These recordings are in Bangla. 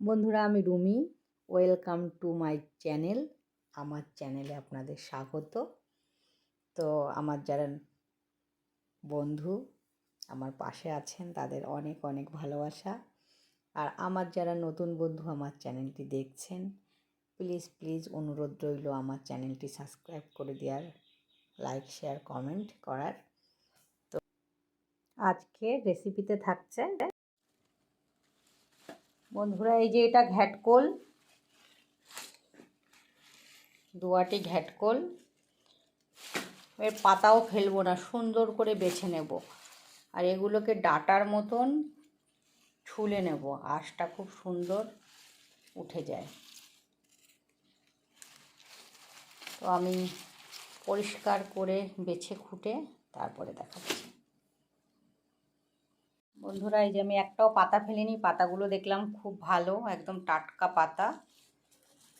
বন্ধুরা, আমি Rumi. Welcome to my channel আমার চ্যানেলে আপনাদের স্বাগত। তো আমার যারা বন্ধু, আমার পাশে আছেন, তাদের অনেক অনেক ভালোবাসা। আর আমার যারা নতুন বন্ধু আমার চ্যানেলটি দেখছেন প্লিজ প্লিজ অনুরোধ রইল আমার চ্যানেলটি সাবস্ক্রাইব করে দেওয়ার লাইক শেয়ার কমেন্ট করার। তো আজকে রেসিপিতে থাকছে বন্ধুরা, এই যে এটা ঘ্যাটকোল দুয়াটি ঘ্যাটকোল এর পাতাও ফেলব না, সুন্দর করে বেছে নেব। আর এগুলোকে ডাটার মতন ছুলে নেব, আঁশটা খুব সুন্দর উঠে যায়। তো আমি পরিষ্কার করে বেছে খুঁটে তারপরে দেখাচ্ছি। বন্ধুরা, এই যে আমি একটাও পাতা ফেলিনি, পাতাগুলো দেখলাম খুব ভালো, একদম টাটকা পাতা।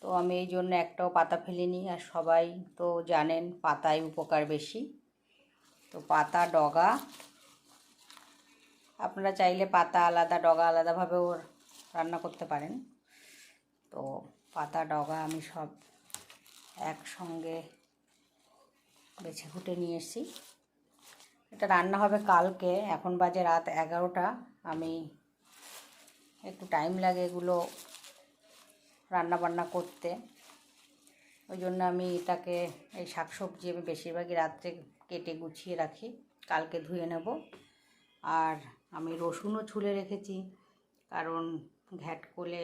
তো আমি এই জন্য একটাও পাতা ফেলিনি, আর সবাই তো জানেন পাতায় উপকার বেশি। তো পাতা, ডগা, আপনারা চাইলে পাতা আলাদা, ডগা আলাদাভাবেও রান্না করতে পারেন। তো পাতা, ডগা আমি সব একসঙ্গে বেছে ফুটে নিয়ে এসেছি। এটা রান্না হবে কালকে। এখন বাজে রাত এগারোটা। আমি একটু টাইম লাগে এগুলো রান্না বান্না করতে। ওই জন্য আমি এটাকে, এই শাকসবজি আমি বেশিরভাগই রাত্রে কেটে গুছিয়ে রাখি। কালকে ধুয়ে নেব। আর আমি রসুনও ছুলে রেখেছি, কারণ ঘ্যাট করলে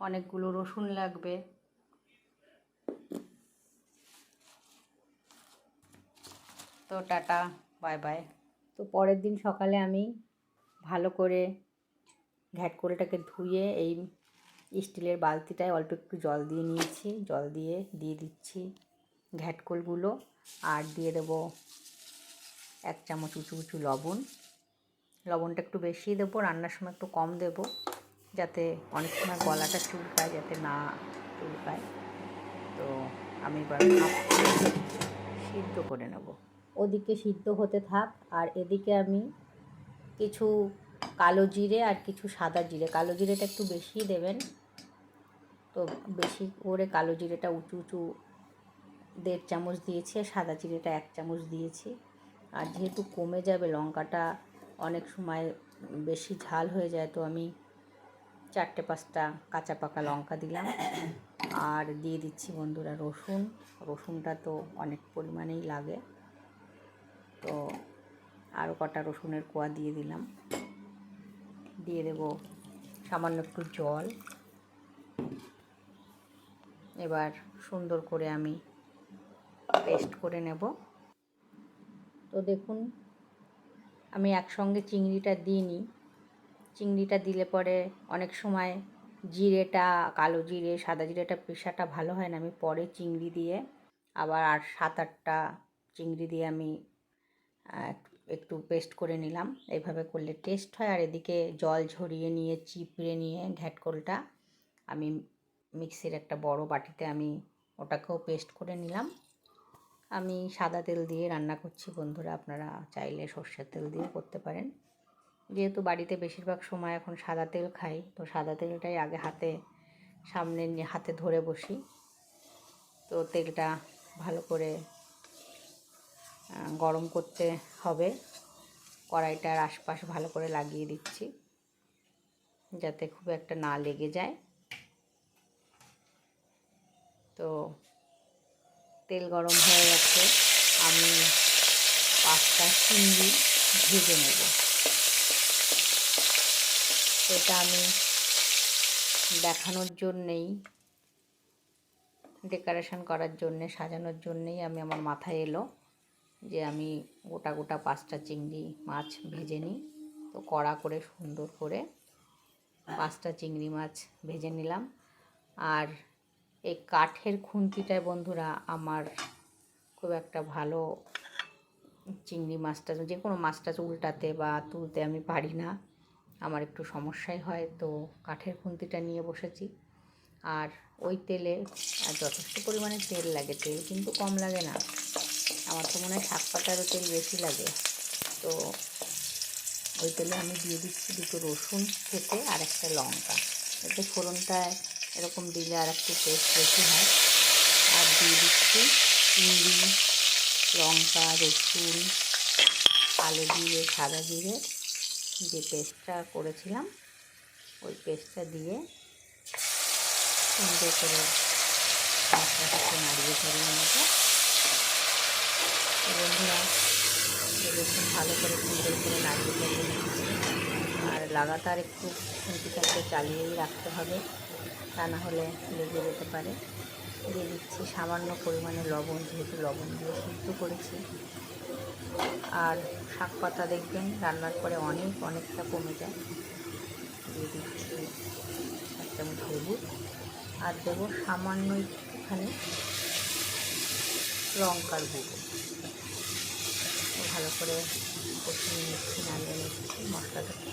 অনেকগুলো রসুন লাগবে। তো টাটা, বাই বাই। তো পরের দিন সকালে আমি ভালো করে ঘ্যাটকোলটাকে ধুয়ে এই স্টিলের বালতিটায় অল্প একটু জল দিয়ে নিয়েছি। জল দিয়ে দিয়ে দিচ্ছি ঘ্যাটকোলগুলো আর দিয়ে দেব এক চামচ উঁচু উঁচু লবণ। লবণটা একটু বেশি দেবো, রান্নার সময় একটু কম দেব, যাতে অনেক সময় গলাটা চুলকায়, যাতে না চুলকায়। তো আমি এবার সিদ্ধ করে নেব। ওদিকে সিদ্ধ হতে থাক। আর এদিকে আমি কিছু কালো জিরে আর কিছু সাদা জিরে। কালো জিরেটা একটু বেশি দেবেন। তো বেশি করে কালো জিরেটা উঁচু উঁচু দেড় চামচ দিয়েছি আর সাদা জিরেটা এক চামচ দিয়েছি। আর যেহেতু কমে যাবে, লঙ্কাটা অনেক সময় বেশি ঝাল হয়ে যায়, তো আমি চারটে পাঁচটা কাঁচা পাকা লঙ্কা দিলাম। আর দিয়ে দিচ্ছি বন্ধুরা রসুন। রসুনটা তো অনেক পরিমাণেই লাগে। তো আরও কটা রসুনের কোয়া দিয়ে দিলাম। দিয়ে দেব সামান্য একটু জল। এবার সুন্দর করে আমি পেস্ট করে নেব। তো দেখুন, আমি একসঙ্গে চিংড়িটা দিইনি। চিংড়িটা দিলে পরে অনেক সময় জিরেটা, কালো জিরে, সাদা জিরেটা পেশাটা ভালো হয় না। আমি পরে চিংড়ি দিয়ে, আবার আর সাত আটটা চিংড়ি দিয়ে আমি একটু পেস্ট করে নিলাম। এইভাবে করলে টেস্ট হয়। আর এদিকে জল ঝরিয়ে নিয়ে, চিপড়ে নিয়ে ঘ্যাটকোলটা আমি মিক্সির একটা বড় বাটিতে আমি ওটাকেও পেস্ট করে নিলাম। আমি সাদা তেল দিয়ে রান্না করছি বন্ধুরা। আপনারা চাইলে সর্ষের তেল দিয়েও করতে পারেন। যেহেতু বাড়িতে বেশিরভাগ সময় এখন সাদা তেল খাই, তো সাদা তেলটাই আগে হাতে, সামনে হাতে ধরে বসি। তো তেলটা ভালো করে গরম করতে হবে। কড়াইটার আশপাশ ভালো করে লাগিয়ে দিচ্ছি, যাতে খুব একটা না লেগে যায়। তো তেল গরম হয়ে গেছে, আমি পাঁচটা চিংড়ি ভেজে নেব। এটা আমি দেখানোর জন্যেই, ডেকোরেশন করার জন্যে, সাজানোর জন্যেই আমি, আমার মাথায় এলো। যে আমি গোটা গোটা পাঁচটা চিংড়ি মাছ ভেজে নিই। তো কড়া করে, সুন্দর করে পাঁচটা চিংড়ি মাছ ভেজে নিলাম। আর এই কাঠের খুন্তিটায় বন্ধুরা আমার খুব একটা ভালো চিংড়ি মাছটা, যে কোনো মাছটা উল্টাতে বা তুলতে আমি পারি না। আমার একটু সমস্যাই হয়, তো কাঠের খুন্তিটা নিয়ে বসেছি। আর ওই তেলে যথেষ্ট পরিমাণে তেল লাগে, তেল কিন্তু কম লাগে না। আমার তো মনে হয় শাক পাতারও তেল বেশি লাগে। তো ওই তেলে আমি দিয়ে দিচ্ছি দুটো রসুন খেতে আর একটা লঙ্কা। এতে ফোড়নটায় এরকম দিলে আর একটু টেস্ট বেশি হয়। আর দিয়ে দিচ্ছি চিংড়ি, লঙ্কা, রসুন কালো জিরে সাদা জিরে যে পেস্টটা করেছিলাম, ওই পেস্টটা দিয়ে সুন্দর করে মশলাটাকে নাড়িয়ে নেব। তো বন্ধুরা ভালো করে সুন্দর করে নাড়িয়ে আর লাগাতার একটু খুন্তিটাকে চালিয়েই রাখতে হবে, তা না হলে লেগে যেতে পারে। দিয়ে দিচ্ছি সামান্য পরিমাণে লবণ, যেহেতু লবণ দিয়ে সিদ্ধ করেছি। আর শাক পাতা দেখবেন, রান্নার পরে অনেক, অনেকটা কমে যায়। দিয়ে দিচ্ছি এক চামচ আর দেবো সামান্য একটুখানি লঙ্কার গুঁড়ো। ভালো করে কষিয়ে নিচ্ছি নাড়িয়ে নিচ্ছি মশলাটাকে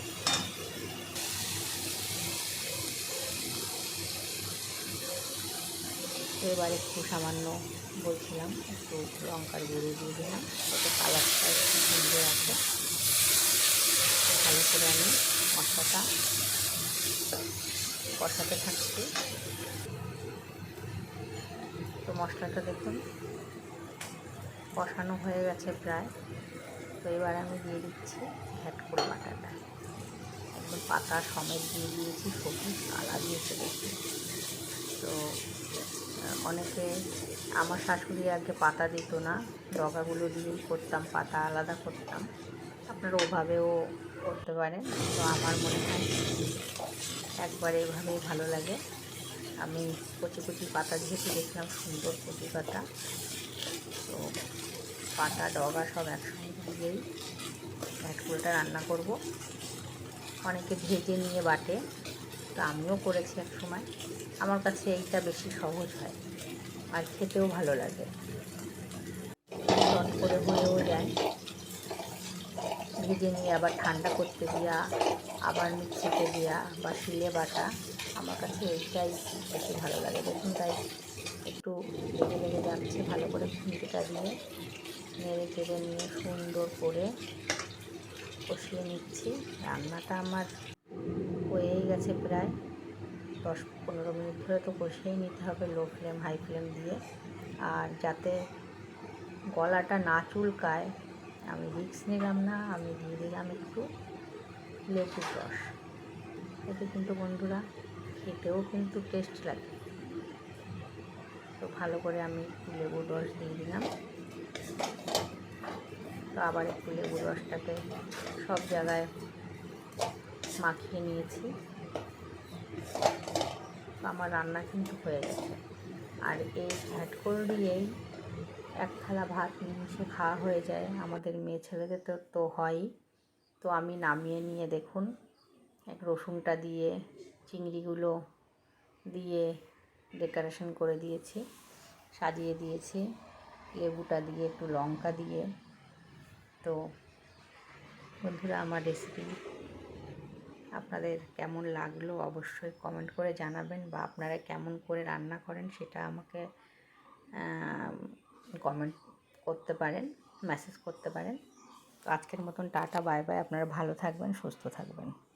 তো এবার একটু সামান্য বলছিলাম, একটু লঙ্কার গুঁড়ো দিয়ে দিলাম যাতে কালারটা একটু সুন্দর আছে। ভালো করে আমি মশলাটা কষাতে থাকছি। তো মশলাটা দেখুন, কষানো হয়ে গেছে প্রায়। তো এবার আমি দিয়ে দিচ্ছি ঘ্যাটকোল বাটাটা। একদম পাতা সমেত দিয়ে দিয়েছি, সবুজ কালার দিয়েছে দেখি তো অনেকে, আমার শাশুড়ি আগে পাতা দিত না, ডগাগুলো দিয়েই করতাম, পাতা আলাদা করতাম। আপনারা ওভাবেও করতে পারেন, তো আমার মনে হয় একবার এভাবেই ভালো লাগে। আমি কচি কচি পাতা যেহেতু দেখলাম সুন্দর কচি পাতা। তো পাতা, ডগা সব একসঙ্গে দিয়েই ভ্যাটকুলটা রান্না করব। অনেকে ভেজে নিয়ে বাটে, তো আমিও করেছি এক সময়। আমার কাছে এইটা বেশি সহজ হয় আর খেতেও ভালো লাগে। চট করে হয়েও যায়। ভেজে নিয়ে আবার ঠান্ডা করতে দেওয়া আবার মিক্সিতে দেওয়া বা শিলে বাটা, আমার কাছে এইটাই বেশি ভালো লাগে। দেখুন তাই একটু লেগে লেগে যাচ্ছে, ভালো করে খুঁটিটা দিয়ে নেড়ে চেড়ে নিয়ে সুন্দর করে কষিয়ে নিচ্ছি। রান্নাটা আমার হয়েই গেছে প্রায়। দশ পনেরো মিনিট ধরে তো কষিয়েই নিতে হবে লো ফ্লেম, হাই ফ্লেম দিয়ে। আর যাতে গলাটা না চুলকায়, আমি রিক্স নিলাম না, আমি দিয়ে দিলাম একটু লেবুর রস। এতে কিন্তু বন্ধুরা খেতেও কিন্তু টেস্ট লাগে। তো ভালো করে আমি লেবুর রস দিয়ে দিলাম। তো আবার একটু লেবুর রসটাকে সব জায়গায় মাখিয়ে নিয়েছি। আমার রান্না কিন্তু হয়ে গেছে। আর এই করে দিয়েই এক থালা ভাত নিমিশে খাওয়া হয়ে যায়। আমাদের মেয়ে ছেলেদের তো তো হয়ই। তো আমি নামিয়ে নিয়ে দেখুন, এক রসুনটা দিয়ে, চিংড়িগুলো দিয়ে, ডেকোরেশন করে দিয়েছি, সাজিয়ে দিয়েছি। লেবুটা দিয়ে, একটু লঙ্কা দিয়ে। তো বন্ধুরা, আমার রেসিপি আপনাদের কেমন লাগল অবশ্যই কমেন্ট করে জানাবেন বা আপনারা কেমন করে রান্না করেন সেটা আমাকে কমেন্ট করতে পারেন মেসেজ করতে পারেন। তো আজকের মতন টাটা বাই বাই আপনারা ভালো থাকবেন, সুস্থ থাকবেন।